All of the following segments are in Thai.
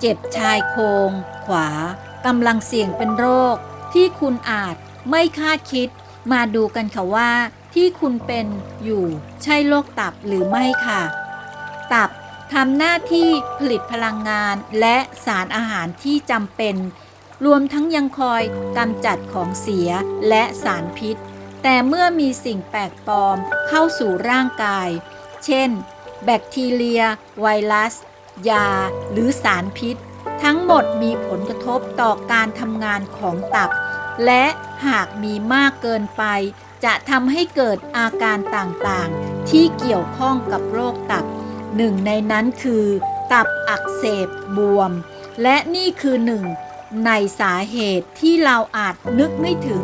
เจ็บชายโครงขวากำลังเสี่ยงเป็นโรค ที่คุณอาจไม่คาดคิด มาดูกันค่ะว่า ที่คุณเป็นอยู่ใช่โรคตับหรือไม่ค่ะ ตับทำหน้าที่ผลิตพลังงานและสารอาหารที่จำเป็น รวมทั้งยังคอยกำจัดของเสียและสารพิษ แต่เมื่อมีสิ่งแปลกปลอมเข้าสู่ร่างกาย เช่น แบคทีเรีย ไวรัส ยาหรือสารพิษ ทั้งหมดมีผลกระทบต่อการทำงานของตับ และหากมีมากเกินไป จะทำให้เกิดอาการต่างๆ ที่เกี่ยวข้องกับโรคตับ หนึ่งในนั้นคือ ตับอักเสบบวม และนี่คือหนึ่งในสาเหตุที่เราอาจนึกไม่ถึง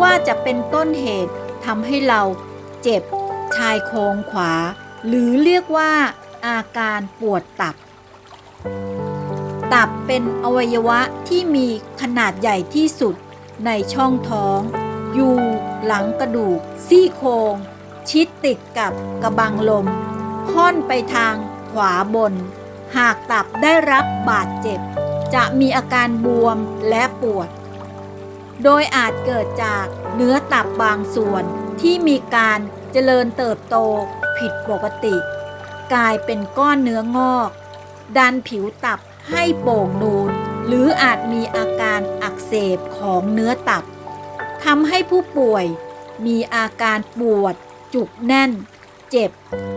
ว่าจะเป็นต้นเหตุทำให้เราเจ็บชายโครงขวา หรือเรียกว่า อาการปวดตับ ตับเป็นอวัยวะที่มีขนาดใหญ่ที่สุดในช่องท้อง อยู่หลังกระดูก ซี่โครงชิดติดกับกระบังลม ค่อนไปทางขวาบน หากตับได้รับบาดเจ็บ จะมีอาการบวมและปวด โดยอาจเกิดจากเนื้อตับบางส่วนที่มีการเจริญเติบโตผิดปกติ กลายเป็นก้อนเนื้องอก ดันผิวตับให้โป่งนูน หรืออาจมีอาการอักเสบของเนื้อตับทำให้ผู้ป่วยมีอาการปวด จุกแน่น เจ็บ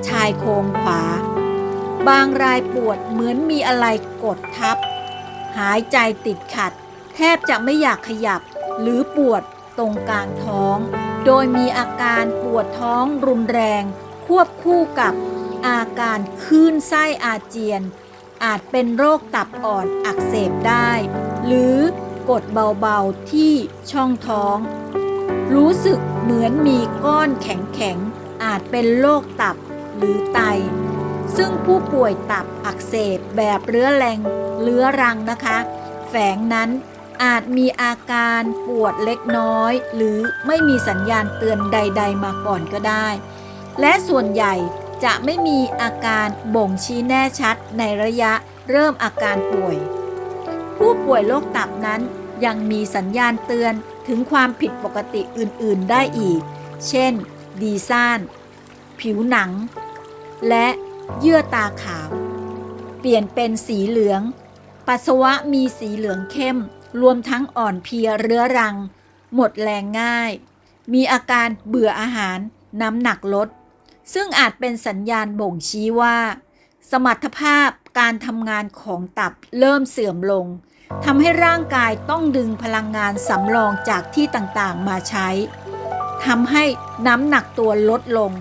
ชายโครงขวา บางรายปวดเหมือนมีอะไรกดทับ หายใจติดขัด แทบจะไม่อยากขยับ หรือปวดตรงกลางท้อง โดยมีอาการปวดท้องรุนแรง ควบคู่กับ อาการคลื่นไส้อาเจียน อาจเป็นโรคตับอ่อนอักเสบได้ หรือกดเบาๆที่ช่องท้อง รู้สึกเหมือนมีก้อนแข็งๆ อาจเป็นโรคตับหรือไต ซึ่งผู้ป่วยตับอักเสบแบบเรื้อแรงเรื้อรังนะคะ แฝงนั้นอาจมีอาการปวดเล็กน้อย หรือไม่มีสัญญาณเตือนใด ๆ มาก่อนก็ได้ และส่วนใหญ่ จะไม่มีอาการบ่งชี้แน่ชัดในระยะเริ่มอาการป่วย ผู้ป่วยโรคตับนั้นยังมีสัญญาณเตือนถึงความผิดปกติอื่น ๆ ได้อีก เช่น ดีซ่าน ผิวหนัง และเยื่อตาขาว เปลี่ยนเป็นสีเหลือง ปัสสาวะมีสีเหลืองเข้ม รวมทั้งอ่อนเพลียเรื้อรัง หมดแรงง่าย มีอาการเบื่ออาหาร น้ำหนักลด ซึ่งอาจเป็นสัญญาณบ่งชี้ว่า สมรรถภาพการทำงานของตับเริ่มเสื่อมลงทำให้ร่างกายต้องดึงพลังงานสำรองจากที่ต่างๆมาใช้ทำให้น้ำหนักตัวลดลง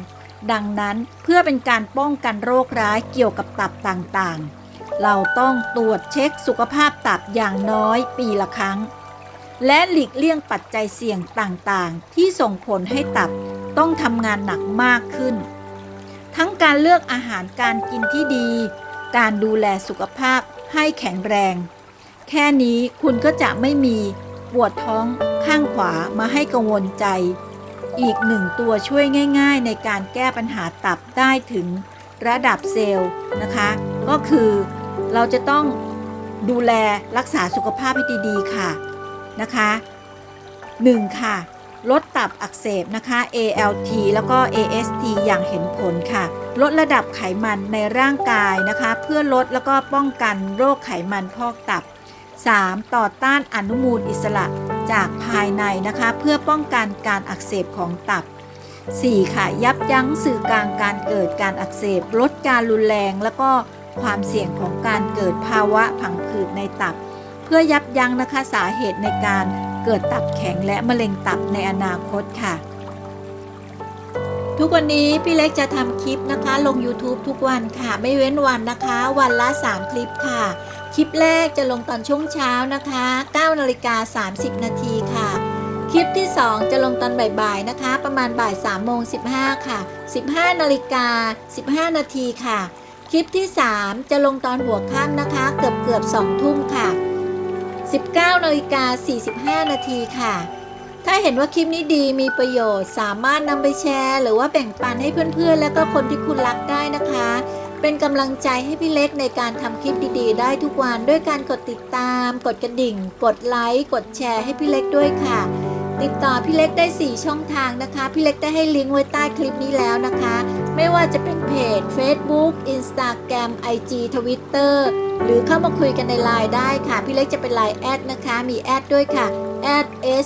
ดังนั้นเพื่อเป็นการป้องกันโรคร้ายเกี่ยวกับตับต่างๆ เราต้องตรวจเช็คสุขภาพตับอย่างน้อยปีละครั้ง และหลีกเลี่ยงปัจจัยเสี่ยงต่างๆ ที่ส่งผลให้ตับ ต้องทำงานหนักมากขึ้น ทั้งการเลือกอาหารการกินที่ดี การดูแลสุขภาพให้แข็งแรง แค่นี้คุณก็จะไม่มีปวดท้องข้างขวามาให้กังวลใจ อีกหนึ่งตัวช่วยง่าย ๆ ในการแก้ปัญหาตับได้ถึงระดับเซลล์นะคะ ก็คือเราจะต้องดูแลรักษาสุขภาพให้ดีๆค่ะนะคะ 1. ค่ะ ลดตับอักเสบนะคะ ALT แล้วก็ AST อย่างเห็นผลค่ะ ลดระดับไขมันในร่างกายนะคะ เพื่อลดแล้วก็ป้องกันโรคไขมันพอกตับ 3. ต่อต้านอนุมูลอิสระจากภายในนะคะ เพื่อป้องกันการอักเสบของตับ 4. ค่ะ ยับยั้งสื่อกลางการเกิดการอักเสบ ลดการรุนแรง แล้วก็ความเสี่ยงของการเกิดภาวะผังผืดในตับ พื่อยับยั้งนะคะสาเหตุในการเกิดตับแข็งและมะเร็งตับในอนาคตค่ะ ทุกวันนี้พี่เล็กจะทำคลิปนะคะ ลง YouTube ทุกวันค่ะ ไม่เว้นวันนะคะ วันละ 3 คลิปค่ะ คลิปแรกจะลงตอนช่วงเช้านะคะ9นาฬิกา30 นาทีค่ะ คลิปที่ 2 จะลงตอนบ่ายๆนะคะ ประมาณบ่าย3โมง15 ค่ะ 15นาฬิกา15 นาทีค่ะ คลิปที่ 3 จะลงตอนหัวค่ำนะคะ เกือบเกือบ2ทุ่มค่ะ 19นาฬิกา45 นาทีค่ะ ถ้าเห็นว่าคลิปนี้ดีมีประโยชน์ สามารถนำไปแชร์ หรือว่าแบ่งปันให้เพื่อนๆ และก็คนที่คุณรักได้นะคะ เป็นกำลังใจให้พี่เล็กในการทำคลิปดีๆ ได้ทุกวันด้วยการกดติดตาม กดกระดิ่ง กดไลค์ กดแชร์ให้พี่เล็กด้วยค่ะ ติดต่อพี่เล็กได้ 4 ช่องทางนะคะ พี่เล็กได้ให้ลิงก์ไว้ใต้คลิปนี้แล้วนะคะ ไม่ว่าจะเป็นเพจ Facebook Instagram IG Twitter หรือเข้ามาคุยกันในไลน์ได้ค่ะ พี่เล็กจะเป็นไลน์แอดนะคะ มีแอดด้วยค่ะ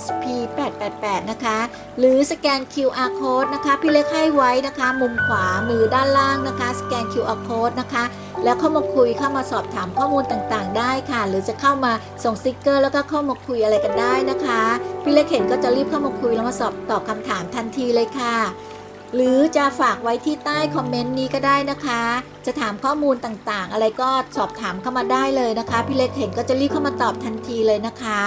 @sp888 นะคะ หรือสแกน QR code นะคะ พี่เล็กให้ไว้นะคะ มุมขวามือด้านล่างนะคะ สแกน QR code นะคะ แล้วเข้ามาคุยเข้ามาสอบถามข้อมูลต่างๆ ได้ค่ะ หรือจะเข้ามาส่งสติกเกอร์ แล้วก็เข้ามาคุยอะไรกันได้นะคะ พี่เล็กเห็นก็จะรีบเข้ามาคุยแล้วมาสอบตอบคำถามทันทีเลยค่ะ หรือจะฝากไว้ที่ใต้คอมเมนต์นี้ก็ได้นะคะ จะถามข้อมูลต่างๆ อะไรก็สอบถามเข้ามาได้เลยนะคะ พี่เล็กเห็นก็จะรีบเข้ามาตอบทันทีเลยนะคะ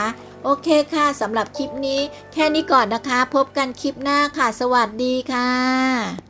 โอเคค่ะสำหรับคลิปนี้ แค่นี้ก่อนนะคะ พบกันคลิปหน้าค่ะ สวัสดีค่ะ